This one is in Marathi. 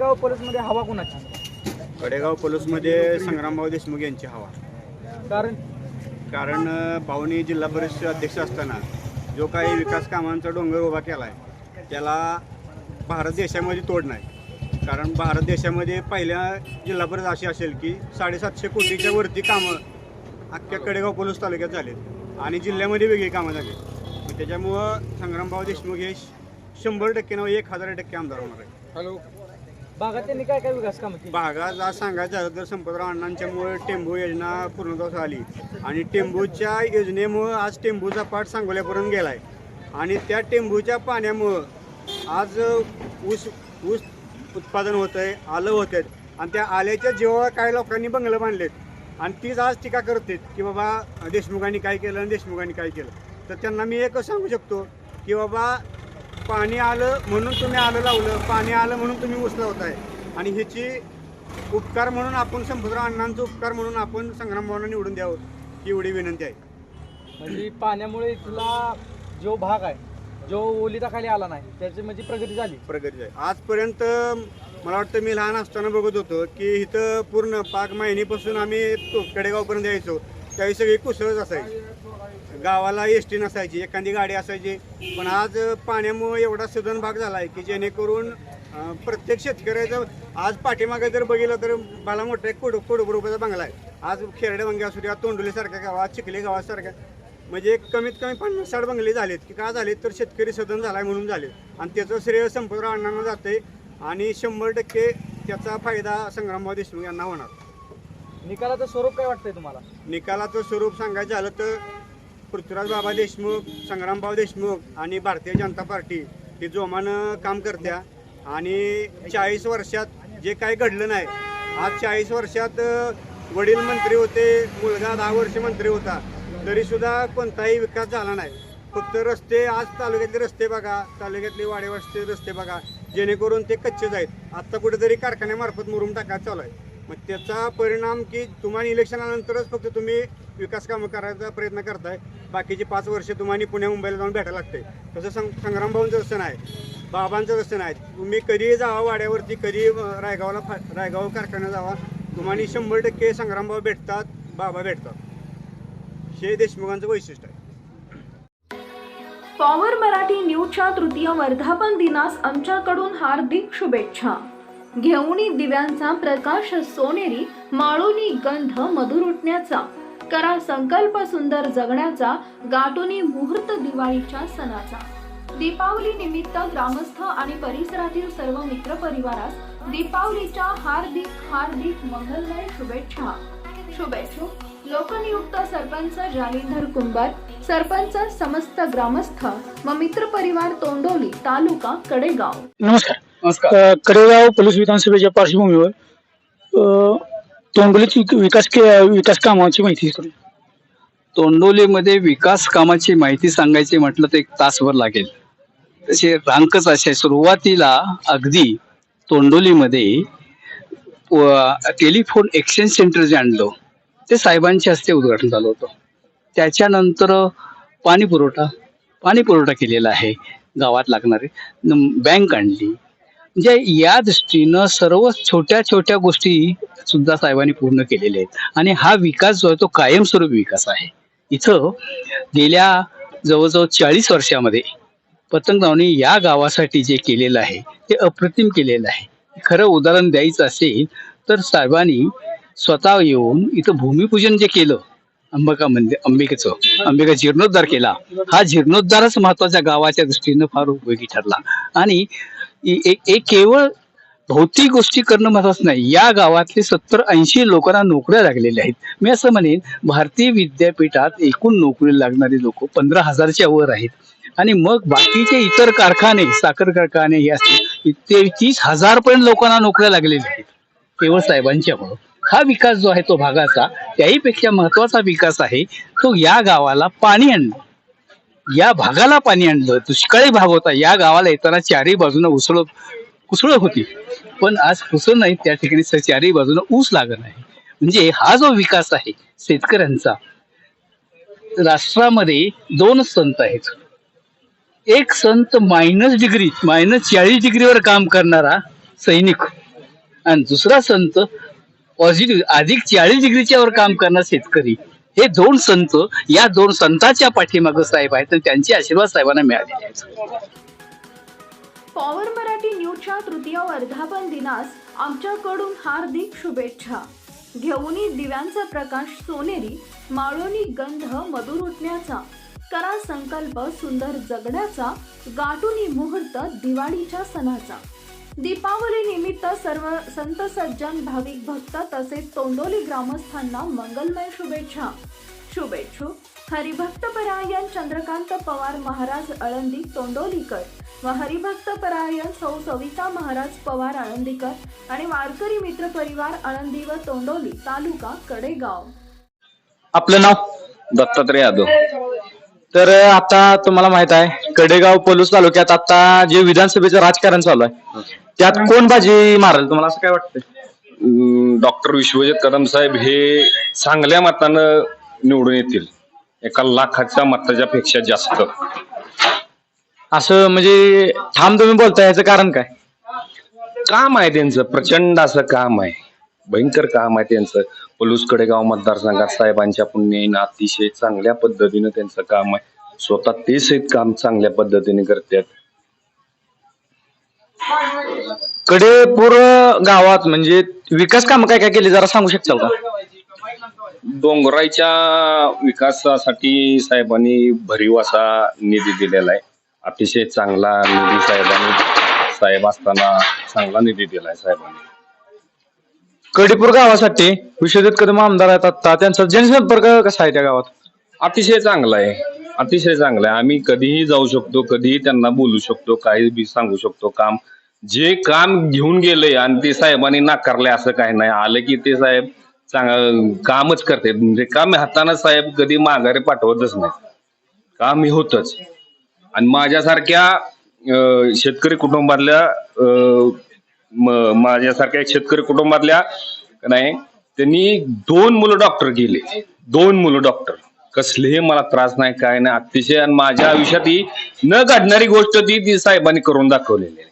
कडेगावमध्ये हवा कोणाची? कडेगाव पलूसमध्ये संग्रामभाऊ देशमुख यांची हवा. कारण? कारण भाऊनी जिल्हा परिषद अध्यक्ष असताना जो काही विकास कामांचा डोंगर उभा केला आहे त्याला भारत देशामध्ये तोड नाही. कारण भारत देशामध्ये पहिल्या जिल्हा परिषद अशी असेल की साडेसातशे कोटीच्या वरती कामं अख्ख्या कडेगाव पलूस तालुक्यात झालेत आणि जिल्ह्यामध्ये वेगळी कामं झाली त्याच्यामुळं संग्रामभाऊ देशमुख हे शंभर टक्के नव्हे एक हजार टक्के आमदार होणार आहे हॅलो. भागात त्यांनी काय काय विकास कामं केली? आज सांगायचं झालं तर संपतराव अण्णांच्यामुळे टेंबू योजना पूर्णत्वास आली आणि टेंबूच्या योजनेमुळं आज टेंबूचा पाठ सांगोल्यापर्यंत गेला आहे आणि त्या टेंबूच्या पाण्यामुळं आज ऊस ऊस उत्पादन होतं आहे आलं होत आहेत आणि त्या आल्याच्या जेव्हा काही लोकांनी बंगलं बांधलेत आणि तीच आज टीका करतात की बाबा देशमुखांनी काय केलं आणि देशमुखांनी काय केलं. तर त्यांना मी एकच सांगू शकतो की बाबा पाणी आलं म्हणून तुम्ही आलं लावलं पाणी आलं म्हणून तुम्ही ऊस लावताय. आणि ह्याची उपकार म्हणून आपण संपतराव अण्णांचा उपकार म्हणून आपण संग्राम भावना निवडून द्यावं ही एवढी विनंती आहे. म्हणजे पाण्यामुळे इथला जो भाग आहे जो ओलिताखाली आला नाही त्याची म्हणजे प्रगती झाली. प्रगती आहे. आजपर्यंत मला वाटतं मी लहान असताना बघत होतो की इथं पूर्ण पाक महिनेपासून आम्ही तो कडेगावपर्यंत यायचो. त्यावेळी सगळी कुसळच असायची. गावाला एस टी नसायची एखादी गाडी असायची. पण आज पाण्यामुळे एवढा सदन भाग झाला आहे की जेणेकरून प्रत्येक शेतकऱ्याचं आज पाठीमागे जर बघितलं तर मला मोठा एक कोड कोडोबर रुपयाचा बंगला आहे. आज खेरडे बंगे असू द्या तोंडुलीसारख्या गावात चिखली गावासारख्या म्हणजे कमीत कमी पन्नास साठ बंगले झालेत की का झालेत तर शेतकरी सदन झालाय म्हणून झाले आणि त्याचं श्रेय संपूर्ण अण्णांना जाते आणि शंभर टक्के त्याचा फायदा संग्रामभाऊ देशमुख यांना होणार. निकालाचं स्वरूप काय वाटतंय तुम्हाला? निकालाचं स्वरूप सांगायचं झालं तर पृथ्वीराज बाबा देशमुख संग्रामभाऊ देशमुख आणि भारतीय जनता पार्टी ही जोमानं काम करत्या. आणि चाळीस वर्षात जे काही घडलं नाही आज चाळीस वर्षात वडील मंत्री होते मुलगा दहा वर्ष मंत्री होता तरीसुद्धा कोणताही विकास झाला नाही. फक्त रस्ते आज तालुक्यातले रस्ते बघा तालुक्यातले वाडेवाडचे रस्ते बघा जेणेकरून ते कच्चेच आहेत. आत्ता कुठेतरी कारखान्यामार्फत मुरुम टाकायला चालू आहे. मग त्याचा परिणाम की तुम्हाला इलेक्शनानंतरच फक्त तुम्ही विकास कामं करायचा प्रयत्न करताय. बाकीचे पाच वर्ष तुम्हाला पुण्या मुंबईला जाऊन भेटायला लागते तसं सं संग्राम भाऊंचं आहे. बाबांचं तसं आहे. तुम्ही कधीही जावा वाड्यावरती कधी रायगावला फा रायगाव कारखान्यात जावा. तुम्हाला शंभर टक्के संग्रामभाऊ भेटतात बाबा भेटतात. हे देशमुखांचं वैशिष्ट्य आहे. पॉवर मराठी न्यूजच्या तृतीय वर्धापन दिनास आमच्याकडून हार्दिक शुभेच्छा. घेऊनी दिव्यांचा प्रकाश सोनेरी माळोनी गंध मधुर उठण्याचा. करा संकल्प सुंदर जगण्याचा गाठोनी मुहूर्त दिवाळीच्या सणाचा. दीपावली निमित्त ग्रामस्थ आणि परिसरातील सर्व मित्र परिवारास दीपावलीच्या हार्दिक हार्दिक मंगलमय शुभेच्छा. शुभेच्छुक लोकनियुक्त सरपंच जालिंधर कुंभार सरपंच समस्त ग्रामस्थ व मित्र परिवार तोंडोली तालुका कडेगाव. नमस्कार. नमस्कार. कडेगाव पोलीस विधानसभेच्या पार्श्वभूमीवर तोंडलीत विक- विकास के विकास कामाची माहिती करू तोंडोलीमध्ये विकास कामाची माहिती सांगायची म्हटलं तर एक तासभर लागेल. तसे रांकच असे सुरुवातीला अगदी तोंडोलीमध्ये टेलिफोन एक्सचेंज सेंटर जे आणलं ते साहेबांच्या हस्ते उद्घाटन झालं होतं. त्याच्यानंतर पाणी पुरवठा पाणी पुरवठा केलेला आहे गावात लागणारे. बँक आणली म्हणजे या दृष्टीनं सर्व छोट्या छोट्या गोष्टी सुद्धा साहेबांनी पूर्ण केलेल्या आहेत. आणि हा विकास जो आहे तो कायमस्वरूपी विकास आहे. इथं गेल्या जवळजवळ चाळीस वर्षामध्ये पतंगरावने या गावासाठी जे केलेलं आहे ते अप्रतिम केलेलं आहे. खरं उदाहरण द्यायचं असेल तर साहेबांनी स्वतः येऊन इथं भूमिपूजन जे केलं अंबिका मंदिर अंबिकेचं अंबिका जीर्णोद्धार केला. हा जीर्णोद्धारच महत्त्वाच्या गावाच्या दृष्टीनं फार उपयोगी ठरला. आणि एक केवळ भौतिक गोष्टी करणं महत्वाचं नाही. या गावातले सत्तर ऐंशी लोकांना नोकऱ्या लागलेल्या आहेत. मी असं म्हणेन भारतीय विद्यापीठात एकूण नोकरी लागणारी लोक पंधरा हजारच्या वर आहेत. आणि मग बाकीचे इतर कारखाने साखर कारखाने हे असतील ते तीस हजार पर्यंत लोकांना नोकऱ्या लागलेल्या आहेत. केवळ साहेबांच्यामुळं हा विकास जो आहे तो भागाचा त्याहीपेक्षा महत्त्वाचा विकास आहे तो या गावाला पाणी आणणं. या भागाला पाणी आणलं. दुष्काळी भाग होता. या गावाला येताना चारही बाजूने उसळ कुसळ होती. पण आज कुसळ नाही. त्या ठिकाणी चारही बाजूने ऊस लागत आहे. म्हणजे हा जो विकास आहे शेतकऱ्यांचा राष्ट्रामध्ये दोन संत आहेत. एक संत मायनस डिग्री मायनस चाळीस डिग्रीवर काम करणारा सैनिक आणि दुसरा संत पॉझिटिव्ह अधिक चाळीस डिग्रीच्या वर काम करणारा शेतकरी. हे दोन संत या दोन संतांच्या पाठीमागं साहेब आहेत आणि त्यांचे आशीर्वाद साहेबांना मिळालेले आहेत पॉवर मराठी न्यूजच्या तृतीय वर्धापन दिनास आमच्याकडून हार्दिक शुभेच्छा. घेऊनी दिव्यांचा प्रकाश सोनेरी माळोनी गंध मधुर उठण्याचा करा संकल्प सुंदर जगण्याचा गाठुनी मुहूर्त दिवाळीच्या सणाचा. दीपावली निमित्त सर्व संत सज्जन भाविक भक्त तसेच तोंडोली ग्रामस्थांना मंगलमय शुभेच्छा. शुभेच्छू. हरिभक्त परायण चंद्रकांत पवार महाराज अळंदी तोंडोलीकर. व हरिभक्त परायण सौ सविता महाराज पवार आळंदीकर आणि वारकरी मित्र परिवार आळंदी व तोंडोली तालुका कडेगाव. आपलं नाव? दत्तात्रय यादव. तर आता तुम्हाला माहीत आहे कडेगाव पोलीस तालुक्यात आता जे विधानसभेचं राजकारण चालू आहे त्यात कोण बाजी मारेल तुम्हाला असं काय वाटतं डॉक्टर विश्वजित कदम साहेब हे चांगल्या मतानं निवडून येतील. एका लाखाच्या मताच्या पेक्षा जास्त. असं म्हणजे ठाम तुम्ही बोलताय याचं कारण काय? काम आहे त्यांचं प्रचंड असं काम आहे. भयंकर काम आहे त्यांचं. पलूस कडेगाव मतदारसंघात साहेबांच्या पुण्याईनं अतिशय चांगल्या पद्धतीनं त्यांचं काम आहे. स्वतः तेच एक काम चांगल्या पद्धतीने करतात. कडेपूर गावात म्हणजे विकास कामं काय काय केली? जरा सांगू शकताल का? डोंगराईच्या विकासासाठी साहेबांनी भरीव असा निधी दिलेला आहे. अतिशय चांगला निधी साहेबांनी साहेब असताना चांगला निधी दिलाय साहेबांनी. कडेपूर गावासाठी विश्वजित कदम आमदार आहेत आता त्यांचा जनसंपर्क कसा आहे त्या गावात? अतिशय चांगला आहे. अतिशय चांगला आहे. आम्ही कधीही जाऊ शकतो कधीही त्यांना बोलू शकतो काही बी सांगू शकतो काम. जे काम घेऊन गेले आणि ते साहेबांनी नाकारले असं काही नाही. आलं की ते साहेब चांगलं कामच करते. म्हणजे काम हाताना साहेब कधी माघारी पाठवतच नाही. काम हे होतच. आणि माझ्यासारख्या अं, शेतकरी कुटुंबातल्या अं, म- माझ्यासारख्या शेतकरी कुटुंबातल्या नाही त्यांनी दोन मुलं डॉक्टर गेले. दोन मुलं डॉक्टर. कसलेही मला त्रास नाही काय नाही. अतिशय आणि माझ्या आयुष्यात ही न घडणारी गोष्ट ती ती साहेबांनी करून दाखवलेली आहे.